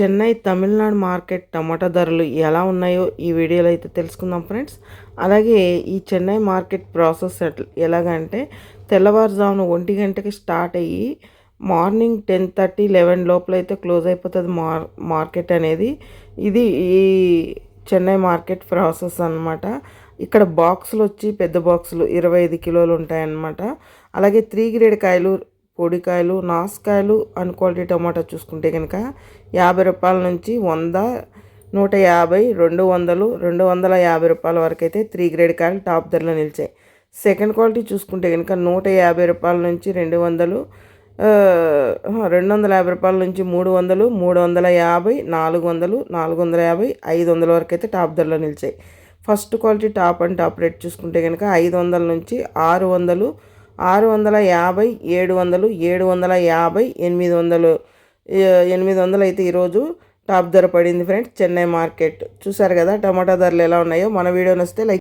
Chennai Tamil Nadu market టమాటా ధరలు ఎలా ఉన్నాయో ఈ వీడియోలో అయితే తెలుసుకుందాం ఫ్రెండ్స్. అలాగే ఈ చెన్నై మార్కెట్ ప్రాసెస్ ఎలాగంటే తెల్లవారుజామున ఒంటి గంటకి స్టార్ట్ అయ్యి మార్నింగ్ టెన్ థర్టీ లెవెన్ లోపల అయితే క్లోజ్ అయిపోతుంది మార్ మార్కెట్ అనేది. ఇది ఈ చెన్నై మార్కెట్ ప్రాసెస్ అనమాట ఇక్కడ బాక్సులు వచ్చి పెద్ద బాక్సులు ఇరవై ఐదు కిలోలు ఉంటాయన్నమాట. అలాగే త్రీ గ్రేడ్ కాయలు పొడికాయలు నాసుకాయలు అన్ క్వాలిటీ టమాటా చూసుకుంటే కనుక యాభై రూపాయల నుంచి వంద నూట యాభై రెండు వందలు రెండు వందల యాభై రూపాయల వరకు అయితే త్రీ గ్రేడ్ కాయలు టాప్ ధరలో నిలిచాయి. సెకండ్ క్వాలిటీ చూసుకుంటే కనుక నూట యాభై రూపాయల నుంచి రెండు వందలు రెండు వందల యాభై రూపాయల నుంచి మూడు వందలు మూడు వందల యాభై నాలుగు వందలు నాలుగు వందల యాభై ఐదు వందల వరకు అయితే టాప్ ధరలో నిలిచాయి. First quality top and top rate చూసుకుంటే కనుక ఐదు వందల నుంచి ఆరు వందలు ఆరు వందల యాభై ఏడు వందలు ఏడు వందల యాభై ఎనిమిది వందలు ఎనిమిది వందలు అయితే ఈరోజు టాప్ ధర పడింది ఫ్రెండ్స్ చెన్నై మార్కెట్. చూసారు కదా టమాటా ధరలు ఎలా ఉన్నాయో. మన వీడియో నొస్తే లైక్